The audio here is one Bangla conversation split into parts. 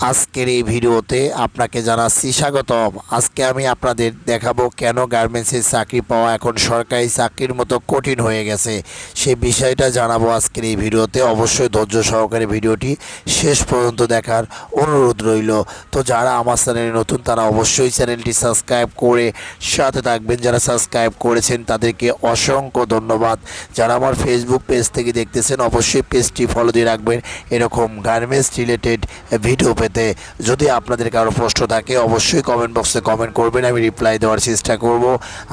আজকের এই ভিডিওতে আপনাকে জানাচ্ছি স্বাগতম। আজকে আমি আপনাদের দেখাবো কেন গার্মেন্টসের চাকরি পাওয়া এখন সরকারি চাকরির মতো কঠিন হয়ে গেছে। সেই বিষয়টা জানাব আজকের এই ভিডিওতে। অবশ্যই ধৈর্য সহকারে ভিডিওটি শেষ পর্যন্ত দেখার অনুরোধ রইল। তো যারা আমার চ্যানেলে নতুন, তারা অবশ্যই চ্যানেলটি সাবস্ক্রাইব করে সাথে থাকবেন। যারা সাবস্ক্রাইব করেছেন, তাদেরকে অসংখ্য ধন্যবাদ। যারা আমার ফেসবুক পেজ থেকে দেখতেছেন, অবশ্যই পেজটি ফলো দিয়ে রাখবেন। এরকম গার্মেন্টস রিলেটেড ভিডিও পেতে যদি আপনাদের কারও প্রশ্ন থাকে, অবশ্যই কমেন্ট বক্সে কমেন্ট করবেন, আমি রিপ্লাই দেওয়ার চেষ্টা করব।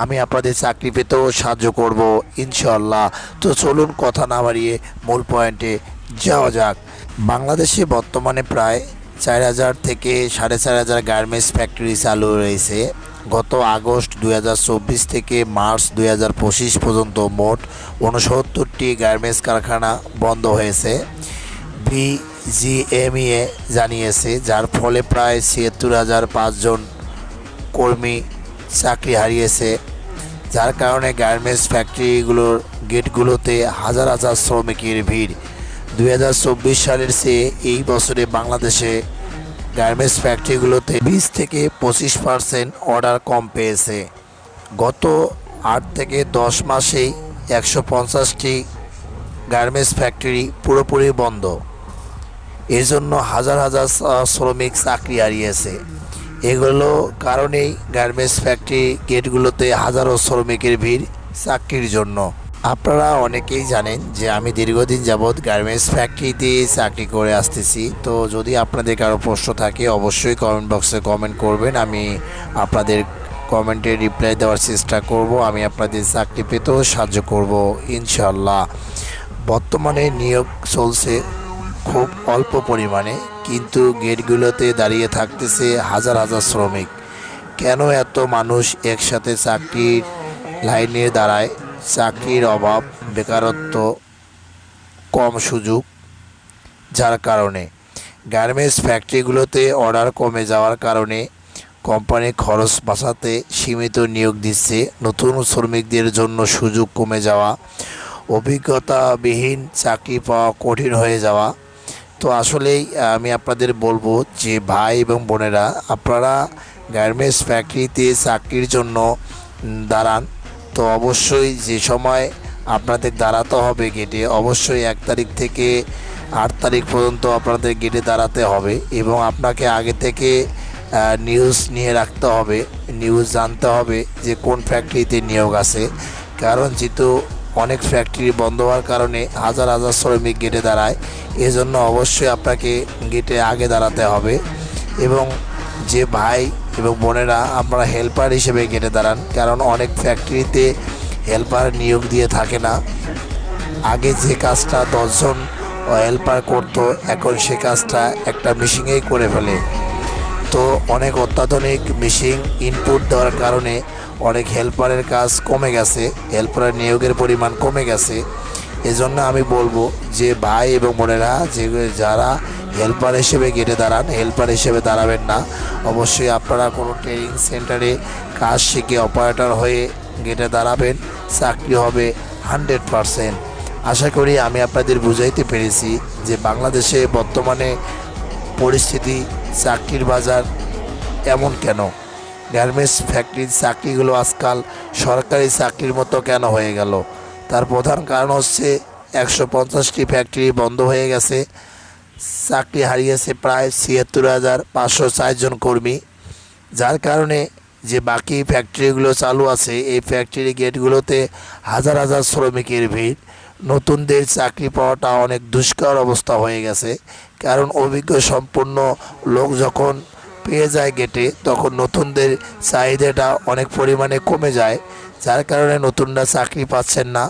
আমি আপনাদের চাকরি পেতেও সাহায্য করব ইনশাল্লাহ তো চলুন কথা না বাড়িয়ে মূল পয়েন্টে যাওয়া যাক। বাংলাদেশে বর্তমানে প্রায় চার হাজার থেকে সাড়ে চার হাজার গার্মেন্টস ফ্যাক্টরি চালু রয়েছে। গত আগস্ট দুই হাজার চব্বিশ থেকে মার্চ দু হাজার পঁচিশ পর্যন্ত মোট উনসত্তরটি গার্মেন্টস কারখানা বন্ধ হয়েছে। বিজিএমইএ জানিয়েছে, যার ফলে প্রায় ছিয়াত্তর হাজার পাঁচজন কর্মী চাকরি হারিয়েছে, যার কারণে গার্মেন্টস ফ্যাক্টরিগুলোর গেটগুলোতে হাজার হাজার শ্রমিকের ভিড়। দু হাজার চব্বিশ সালের চেয়ে এই বছরে বাংলাদেশে গার্মেন্টস ফ্যাক্টরিগুলোতে বিশ থেকে পঁচিশ পার্সেন্ট অর্ডার কম পেয়েছে। গত আট থেকে দশ মাসেই একশো পঞ্চাশটি গার্মেন্টস ফ্যাক্টরি পুরোপুরি বন্ধ। এর জন্য হাজার হাজার শ্রমিক চাকরি হারিয়েছে। এগুলো কারণেই গার্মেন্টস ফ্যাক্টরি গেটগুলোতে হাজারো শ্রমিকের ভিড় চাকরির জন্য। আপনারা অনেকেই জানেন যে আমি দীর্ঘদিন যাবৎ গার্মেন্টস ফ্যাক্টরিতে চাকরি করে আসতেছি। তো যদি আপনাদের কারও প্রশ্ন থাকে, অবশ্যই কমেন্ট বক্সে কমেন্ট করবেন। আমি আপনাদের কমেন্টে রিপ্লাই দেওয়ার চেষ্টা করব। আমি আপনাদের চাকরি পেতেও সাহায্য করব ইনশাল্লাহ বর্তমানে নিয়োগ চলছে খুব অল্প পরিমাণে, কিন্তু গেটগুলোতে দাঁড়িয়ে থাকতেছে হাজার হাজার শ্রমিক। কেন এত মানুষ একসাথে চাকরির লাইনে দাঁড়ায়? চাকরির অভাব, বেকারত্ব কম সুযোগ, যার কারণে। গার্মেন্টস ফ্যাক্টরিগুলোতে অর্ডার কমে যাওয়ার কারণে কোম্পানি খরচ বাঁচাতে সীমিত নিয়োগ দিচ্ছে। নতুন শ্রমিকদের জন্য সুযোগ কমে যাওয়া, অভিজ্ঞতাবিহীন চাকরি পাওয়া কঠিন হয়ে যাওয়া তো আসলেই আমি আপনাদের বলব যে ভাই এবং বোনেরা, আপনারা গার্মেন্টস ফ্যাক্টরিতে চাকরির জন্য দাঁড়ান। তো অবশ্যই যে সময় আপনাদের দাঁড়াতে হবে গেটে অবশ্যই এক তারিখ থেকে আট তারিখ পর্যন্ত আপনাদের গেটে দাঁড়াতে হবে এবং আপনাকে আগে থেকে নিউজ নিয়ে রাখতে হবে। নিউজ জানতে হবে যে কোন ফ্যাক্টরিতে নিয়োগ আছে। কারণ যেহেতু অনেক ফ্যাক্টরি বন্ধ হওয়ার কারণে হাজার হাজার শ্রমিক গেটে দাঁড়ায়। এজন্য অবশ্যই আপনাকে গেটে আগে দাঁড়াতে হবে এবং যে ভাই এবং বোনেরা আপনারা হেল্পার হিসেবে গেটে দাঁড়ান, কারণ অনেক ফ্যাক্টরিতে হেল্পার নিয়োগ দিয়ে থাকে না। আগে যে কাজটা দশজন হেল্পার করতো, এখন সে কাজটা একটা মেশিনেই করে ফেলে। তো অনেক অত্যাধুনিক মেশিন ইনপুট দেওয়ার কারণে অনেক হেল্পারের কাজ কমে গেছে হেল্পারের নিয়োগের পরিমাণ কমে গেছে। এজন্য আমি বলব যে ভাই এবং বোনেরা, যে যারা হেল্পার হিসেবে গেটে দাঁড়ান হেল্পার হিসেবে দাঁড়াবেন না। অবশ্যই আপনারা কোনো ট্রেনিং সেন্টারে কাজ শিখে অপারেটর হয়ে গেটে দাঁড়াবেন, চাকরি হবে হান্ড্রেড পারসেন্ট আশা করি আমি আপনাদের বুঝাইতে পেরেছি যে বাংলাদেশে বর্তমানে পরিস্থিতি চাকরির বাজার এমন কেন। গার্মেন্টস ফ্যাক্টরির চাকরিগুলো আজকাল সরকারি চাকরির মতো কেন হয়ে গেল? তার প্রধান কারণ হচ্ছে একশো পঞ্চাশটি ফ্যাক্টরি বন্ধ হয়ে গেছে। চাকরি হারিয়েছে প্রায় ছিয়াত্তর হাজার পাঁচশো চারজন কর্মী। যার কারণে যে বাকি ফ্যাক্টরিগুলো চালু আছে, এই ফ্যাক্টরি গেটগুলোতে হাজার হাজার শ্রমিকের ভিড়। নতুনদের চাকরি পাওয়াটা অনেক দুষ্কর অবস্থা হয়ে গেছে। কারণ অভিজ্ঞ সম্পন্ন লোক যখন পেয়ে যায় গেটে তখন নতুনদের চাহিদাটা অনেক পরিমাণে কমে যায়। যার কারণে নতুনরা চাকরি পাচ্ছেন না।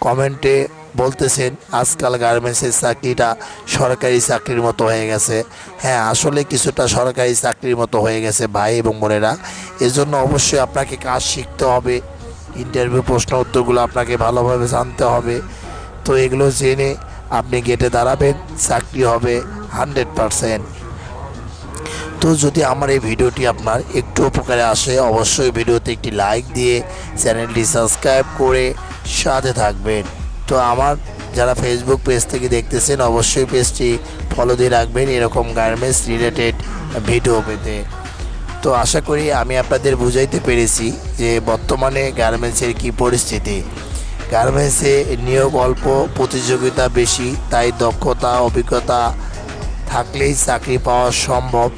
কমেন্টে বলতেছেন, আজকাল গার্মেন্টসের চাকরিটা সরকারি চাকরির মতো হয়ে গেছে। হ্যাঁ আসলে কিছুটা সরকারি চাকরির মতো হয়ে গেছে ভাই এবং বোনেরা। এজন্য অবশ্যই আপনাকে কাজ শিখতে হবে। ইন্টারভিউ প্রশ্ন উত্তরগুলো আপনাকে ভালোভাবে জানতে হবে। তো এগুলো জেনে আপনি গেটে দাঁড়াবেন, চাকরি হবে হান্ড্রেড পারসেন্ট তো যদি আমার এই ভিডিওটি আপনার একটু উপকারে আসে, অবশ্যই ভিডিওতে একটি লাইক দিয়ে চ্যানেলটি সাবস্ক্রাইব করে সাথে থাকবেন। তো আমার যারা ফেসবুক পেজ থেকে দেখতেছেন, অবশ্যই পেজটি ফলো দিয়ে রাখবেন এরকম গার্মেন্টস রিলেটেড ভিডিও পেতে। তো আশা করি আমি আপনাদের বুঝাইতে পেরেছি যে বর্তমানে গার্মেন্টসের কী পরিস্থিতি। গার্মেন্টসে নিয়োগ অল্প, প্রতিযোগিতা বেশি, তাই দক্ষতা, অভিজ্ঞতা থাকলেই চাকরি পাওয়া সম্ভব।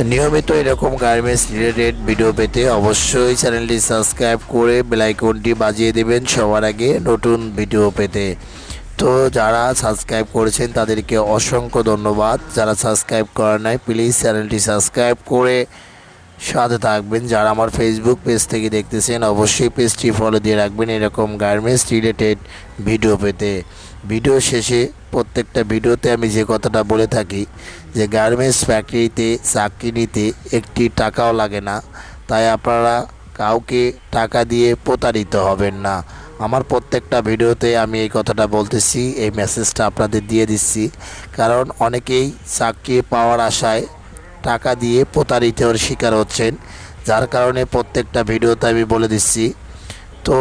নিয়মিত এরকম গার্মেন্টস রিলেটেড ভিডিও পেতে অবশ্যই চ্যানেলটি সাবস্ক্রাইব করে বেলাইকনটি বাজিয়ে দেবেন সবার আগে নতুন ভিডিও পেতে। তো যারা সাবস্ক্রাইব করেছেন, তাদেরকে অসংখ্য ধন্যবাদ। যারা সাবস্ক্রাইব করেন নাই প্লিজ চ্যানেলটি সাবস্ক্রাইব করে সাথে থাকবেন। যারা আমার ফেসবুক পেজ থেকে দেখতেছেন, অবশ্যই পেজটি ফলো দিয়ে রাখবেন এরকম গার্মেন্টস রিলেটেড ভিডিও পেতে। ভিডিও শেষে প্রত্যেকটা ভিডিওতে আমি যে কথাটা বলে থাকি যে গার্মেন্টস ফ্যাক্টরিতে চাকরি নিতে একটি টাকাও লাগে না। তাই আপনারা কাউকে টাকা দিয়ে প্রতারিত হবেন না। আমার প্রত্যেকটা ভিডিওতে আমি এই কথাটা বলতেছি, এই মেসেজটা আপনাদের দিয়ে দিচ্ছি। কারণ অনেকেই চাকরি পাওয়ার আশায় টাকা দিয়ে প্রতারিতর শিকার হচ্ছেন, যার কারণে প্রত্যেকটা ভিডিওতে আমি বলে দিচ্ছি। তো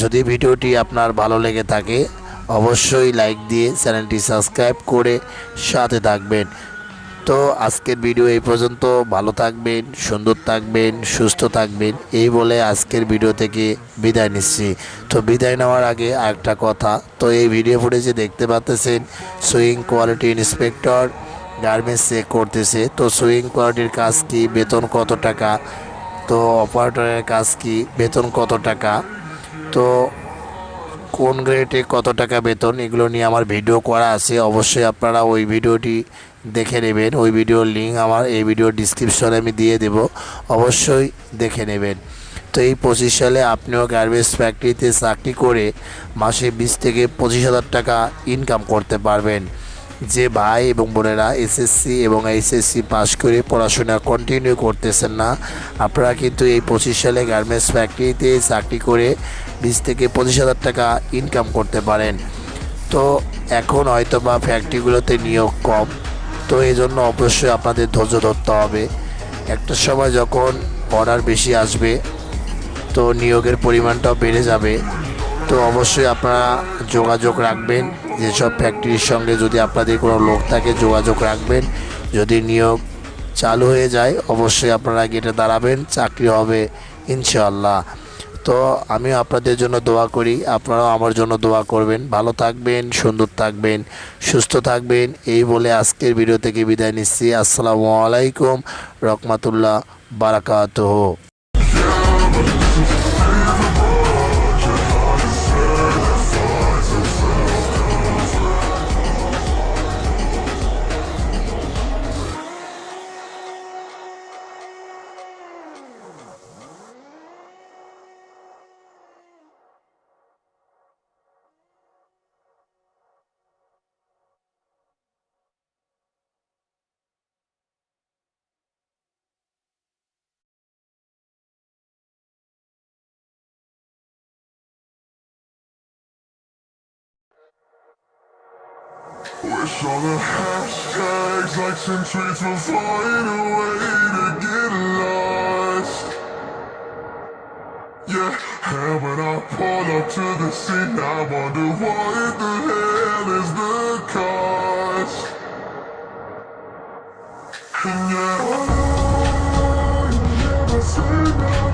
যদি ভিডিওটি আপনার ভালো লেগে থাকে অবশ্যই লাইক দিয়ে চ্যানেলটি সাবস্ক্রাইব করে সাথে থাকবেন। তো আজকের ভিডিও এই পর্যন্ত। ভালো থাকবেন, সুন্দর থাকবেন, সুস্থ থাকবেন, এই বলে আজকের ভিডিও থেকে বিদায় নিচ্ছি। তো বিদায় নেওয়ার আগে আরেকটা কথা, তো এই ভিডিও ফুটেজে দেখতে পাচ্তেছেন sewing quality inspector garments check করতেছে। তো সুইং কোয়ালিটির কাজ কি, বেতন কত টাকা? তো অপারেটরের কাজ কি, বেতন কত টাকা? তো কোন গ্রেডে কত টাকা বেতন, এগুলো নিয়ে আমার ভিডিও করা আছে। অবশ্যই আপনারা ওই ভিডিওটি দেখে নেবেন। ওই ভিডিওর লিঙ্ক আমার এই ভিডিওর ডিসক্রিপশনে আমি দিয়ে দেব। অবশ্যই দেখে নেবেন। তো এই পঁচিশ সালে আপনিও গার্বেজ ফ্যাক্টরিতে চাকরি করে মাসে বিশ থেকে পঁচিশ হাজার টাকা ইনকাম করতে পারবেন। যে ভাই এবং বোনেরা এসএসসি এবং এইচএসসি পাশ করে পড়াশোনা কন্টিনিউ করতেছেন না, আপনারা কিন্তু এই পঁচিশ সালে গার্মেন্টস ফ্যাক্টরিতে চাকরি করে বিশ থেকে পঁচিশ হাজার টাকা ইনকাম করতে পারেন। তো এখন হয়তো বা ফ্যাক্টরিগুলোতে নিয়োগ কম, তো এই জন্য অবশ্যই আপনাদের ধৈর্য ধরতে হবে। একটা সময় যখন অর্ডার বেশি আসবে, তো নিয়োগের পরিমাণটাও বেড়ে যাবে। তো অবশ্যই আপনারা যোগাযোগ রাখবেন। যেসব ফ্যাক্টরির সঙ্গে যদি আপনাদের কোনো লোক থাকে, যোগাযোগ রাখবেন। যদি নিয়োগ চালু হয়ে যায়, অবশ্যই আপনারা গেটে দাঁড়াবেন, চাকরি হবে ইনশাল্লাহ তো আমি আপনাদের জন্য দোয়া করি, আপনারাও আমার জন্য দোয়া করবেন। ভালো থাকবেন, সুন্দর থাকবেন, সুস্থ থাকবেন, এই বলে আজকের ভিডিও থেকে বিদায় নিচ্ছি। আসসালামু আলাইকুম, রহমাতুল্লাহ বারাকাতুহ। Wish all the hashtags, likes and tweets were flying away to get lost. Yeah, and when I pull up to the scene I wonder what the hell is the cost. And yeah, I never say no.